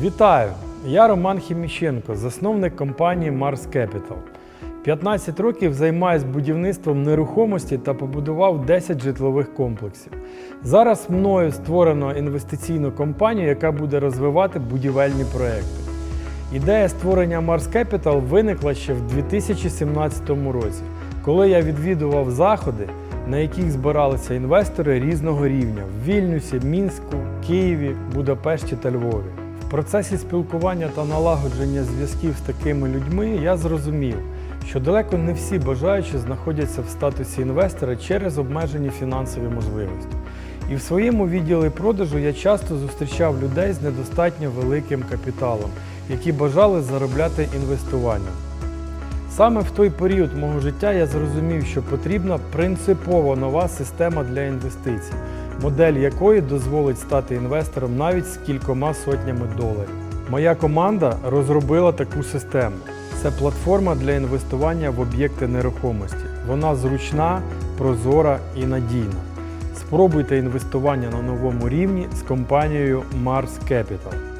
Вітаю! Я Роман Хіміщенко, засновник компанії Mars Capital. 15 років займаюсь будівництвом нерухомості та побудував 10 житлових комплексів. Зараз мною створено інвестиційну компанію, яка буде розвивати будівельні проекти. Ідея створення Mars Capital виникла ще в 2017 році, коли я відвідував заходи, на яких збиралися інвестори різного рівня в Вільнюсі, Мінську, Києві, Будапешті та Львові. Процесі спілкування та налагодження зв'язків з такими людьми я зрозумів, що далеко не всі бажаючі знаходяться в статусі інвестора через обмежені фінансові можливості. І в своєму відділі продажу я часто зустрічав людей з недостатньо великим капіталом, які бажали заробляти інвестуванням. Саме в той період мого життя я зрозумів, що потрібна принципово нова система для інвестицій, модель якої дозволить стати інвестором навіть з кількома сотнями доларів. Моя команда розробила таку систему. Це платформа для інвестування в об'єкти нерухомості. Вона зручна, прозора і надійна. Спробуйте інвестування на новому рівні з компанією Mars Capital.